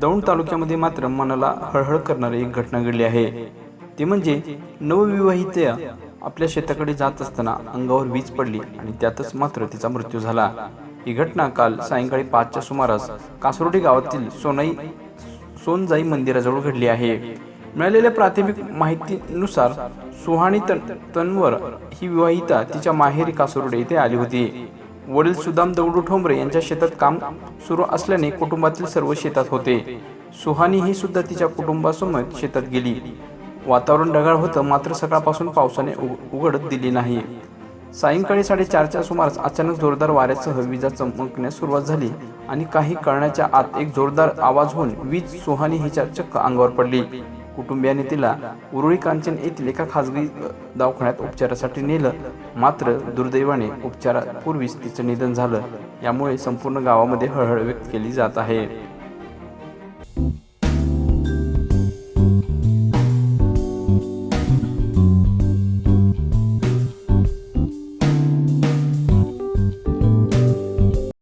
दौंड तालुक्यामध्ये मात्र मनाला हळहळ करणारी एक घटना घडली आहे. ती म्हणजे नवविवाहित आपल्या शेताकडे जात असताना अंगावर वीज पडली आणि त्यातच मात्र तिचा मृत्यू झाला. ही घटना काल सायंकाळी पाचच्या सुमारास कासरोडी गावातील सोनाई सोनजाई मंदिराजवळ घडली आहे. मिळालेल्या प्राथमिक माहितीनुसार सुहाणी तन तन्वर ही विवाहिता तिच्या माहेरी कासरोडे येथे आली होती. वडील सुदाम दगडू ठोंबरे यांच्या शेतात काम सुरू असल्याने कुटुंबातील सर्व शेतात होते. सुहानी ही सुद्धा तिच्या कुटुंबासमोर शेतात गेली. वातावरण ढगाळ होतं मात्र सकाळपासून पावसाने उग- उघडत दिली नाही. सायंकाळी साडेचारच्या सुमारास अचानक जोरदार वाऱ्यासह विजा चमकण्यास सुरुवात झाली आणि काही कळण्याच्या आत एक जोरदार आवाज होऊन वीज सुहानी हिच्या चक्क अंगावर पडली. कुटुंबियाने तिला उरुळी कांचन येथील एका खासगी दवाखान्यात उपचारासाठी नेलं. मात्र दुर्दैवाने उपचारापूर्वीच तिचं निधन झालं. यामुळे संपूर्ण गावामध्ये हळहळ व्यक्त केली जात आहे.